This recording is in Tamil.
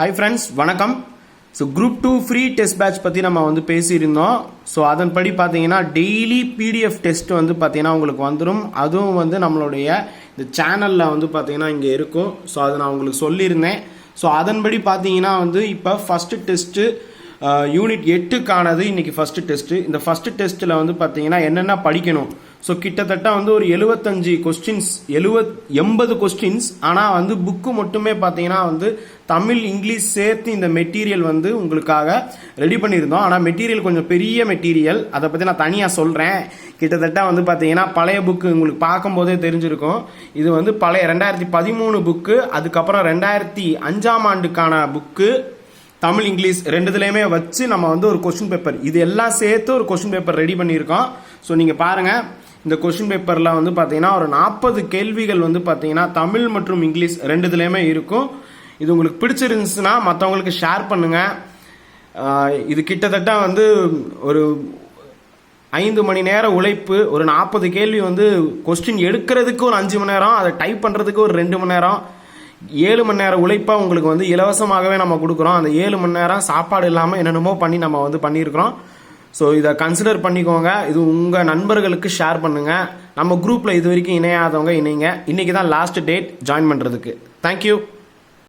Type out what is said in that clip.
ஹாய் ஃப்ரெண்ட்ஸ் வணக்கம். So group two free test batch பற்றி நம்ம வந்து பேசியிருந்தோம். ஸோ அதன்படி பார்த்தீங்கன்னா டெய்லி பிடிஎஃப் டெஸ்ட் வந்து பார்த்தீங்கன்னா உங்களுக்கு வந்துடும் அதுவும் வந்து நம்மளுடைய இந்த சேனலில் வந்து பார்த்தீங்கன்னா இங்கே இருக்கும். ஸோ அதை நான் உங்களுக்கு சொல்லியிருந்தேன். ஸோ அதன்படி பார்த்தீங்கன்னா வந்து இப்போ ஃபஸ்ட்டு டெஸ்ட்டு யூனிட் எட்டுக்கானது. இன்னைக்கு ஃபஸ்ட்டு டெஸ்ட்டு இந்த ஃபஸ்ட்டு டெஸ்ட்டில் வந்து பார்த்தீங்கன்னா என்னென்ன படிக்கணும்? ஸோ கிட்டத்தட்ட வந்து ஒரு எழுபத்தஞ்சு கொஸ்டின்ஸ் எழுவத் எண்பது கொஸ்டின்ஸ் ஆனால் வந்து புக்கு மட்டுமே பார்த்தீங்கன்னா வந்து தமிழ் இங்கிலீஷ் சேர்த்து இந்த மெட்டீரியல் வந்து உங்களுக்காக ரெடி பண்ணியிருந்தோம். ஆனால் மெட்டீரியல் கொஞ்சம் பெரிய மெட்டீரியல் அதை பற்றி நான் தனியாக சொல்கிறேன் கிட்டத்தட்ட வந்து பார்த்தீங்கன்னா பழைய புக்கு உங்களுக்கு பார்க்கும்போதே தெரிஞ்சிருக்கும். இது வந்து பழைய ரெண்டாயிரத்தி பதிமூணு புக்கு அதுக்கப்புறம் ரெண்டாயிரத்தி அஞ்சாம் ஆண்டுக்கான புக்கு தமிழ் இங்கிலீஷ் ரெண்டுத்துலேயுமே வச்சு நம்ம வந்து ஒரு கொஸ்டின் பேப்பர் இது எல்லாம் சேர்த்து ஒரு கொஸ்டின் பேப்பர் ரெடி பண்ணியிருக்கோம். ஸோ நீங்கள் பாருங்கள் இந்த கொஸ்டின் பேப்பரில் வந்து பார்த்தீங்கன்னா ஒரு நாற்பது கேள்விகள் வந்து பார்த்தீங்கன்னா தமிழ் மற்றும் இங்கிலீஷ் ரெண்டுதுலேயுமே இருக்கும். இது உங்களுக்கு பிடிச்சிருந்துச்சுன்னா மற்றவங்களுக்கு ஷேர் பண்ணுங்கள் இது கிட்டத்தட்ட வந்து ஒரு ஐந்து மணி நேர உழைப்பு ஒரு நாற்பது கேள்வி வந்து கொஸ்டின் எடுக்கிறதுக்கு ஒரு அஞ்சு மணி நேரம் அதை டைப் பண்ணுறதுக்கு ஒரு ரெண்டு மணி நேரம். ஏழு மணி நேரம் உழைப்பாக உங்களுக்கு வந்து இலவசமாகவே நம்ம கொடுக்குறோம். அந்த ஏழு மணி நேரம் சாப்பாடு இல்லாமல் என்னென்னமோ பண்ணி நம்ம வந்து பண்ணியிருக்கிறோம். ஸோ இதை கன்சிடர் பண்ணிக்கோங்க. இது உங்கள் நண்பர்களுக்கு ஷேர் பண்ணுங்கள் நம்ம குரூப்பில் இது வரைக்கும் இணையாதவங்க இணைங்க. இன்றைக்கி தான் லாஸ்ட் டேட் ஜாயின் பண்ணுறதுக்கு தேங்க்யூ